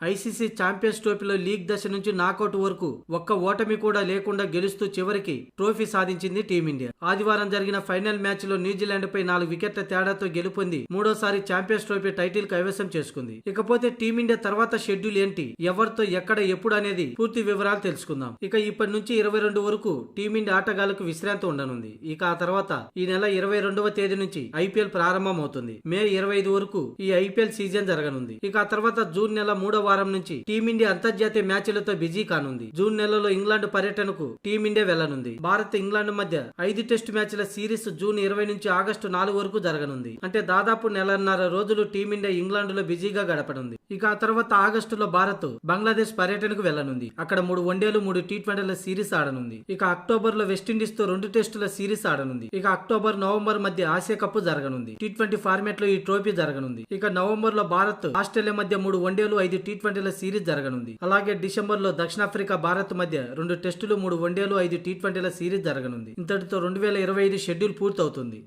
ICC champions ట్రోఫీలో league దశ నుంచి నాకౌట్ వరకు ఒక్క ఓటమి కూడా లేకుండా గెలుస్తూ చివరికి ట్రోఫీ సాధించింది టీమిండియా. ఆదివారం జరిగిన ఫైనల్ మ్యాచ్లో న్యూజిలాండ్ పై నాలుగు వికెట్ల తేడాతో గెలుపొంది మూడోసారి ఛాంపియన్స్ ట్రోఫీ టైటిల్ కైవసం చేసుకుంది. ఇకపోతే టీమిండియా తర్వాత షెడ్యూల్ ఏంటి ఎవరితో ఎక్కడ ఎప్పుడు అనేది పూర్తి వివరాలు తెలుసుకుందాం. ఇక ఇప్పటి నుంచి ఇరవై రెండు వరకు టీమిండియా ఆటగాళ్ళకు విశ్రాంతి ఉండనుంది. ఇక ఆ తర్వాత ఈ నెల ఇరవై రెండవ తేదీ నుంచి ఐపీఎల్ ప్రారంభం అవుతుంది మే ఇరవై ఐదు వరకు ఈ ఐపీఎల్ సీజన్ జరగనుంది. ఇక ఆ తర్వాత జూన్ నెల మూడవ వారం నుంచి టీమిండియా అంతర్జాతీయ మ్యాచ్లతో బిజీ కానుంది. జూన్ నెలలో ఇంగ్లాండ్ పర్యటనకు టీమిండియా వెళ్ళనుంది. భారత్ ఇంగ్లాండ్ మధ్య ఐదు టెస్ట్ మ్యాచ్ల సిరీస్ జూన్ ఇరవై నుంచి ఆగస్టు నాలుగు వరకు జరగనుంది. అంటే దాదాపు నెలన్నర రోజులు టీమిండియా ఇంగ్లాండ్లో బిజీగా గడపనుంది. ఇక ఆ తర్వాత ఆగస్టులో భారత్ బంగ్లాదేశ్ పర్యటనకు వెళ్ళనుంది. అక్కడ మూడు వన్డేలు మూడు టీ ట్వంటీల సిరీస్ ఆడనుంది. ఇక అక్టోబర్లో వెస్టిండీస్తో రెండు టెస్టుల సిరీస్ ఆడనుంది. ఇక అక్టోబర్ నవంబర్ మధ్య ఆసియా కప్ జరగనుంది. టీ ట్వంటీ ఫార్మాట్లో ఈ ట్రోఫీ జరగనుంది. ఇక నవంబర్లో భారత్ ఆస్ట్రేలియా మధ్య మూడు వన్డేలు ఐదు టీ ట్వంటీల సిరీస్ జరగనుంది. అలాగే డిసెంబర్లో దక్షిణాఫ్రికా భారత్ మధ్య రెండు టెస్టులు మూడు వన్డేలు ఐదు టీ ట్వంటీల సిరీస్ జరగనుంది. ఇంతటితో రెండు వేల ఇరవై ఐదు షెడ్యూల్ పూర్తవుతుంది.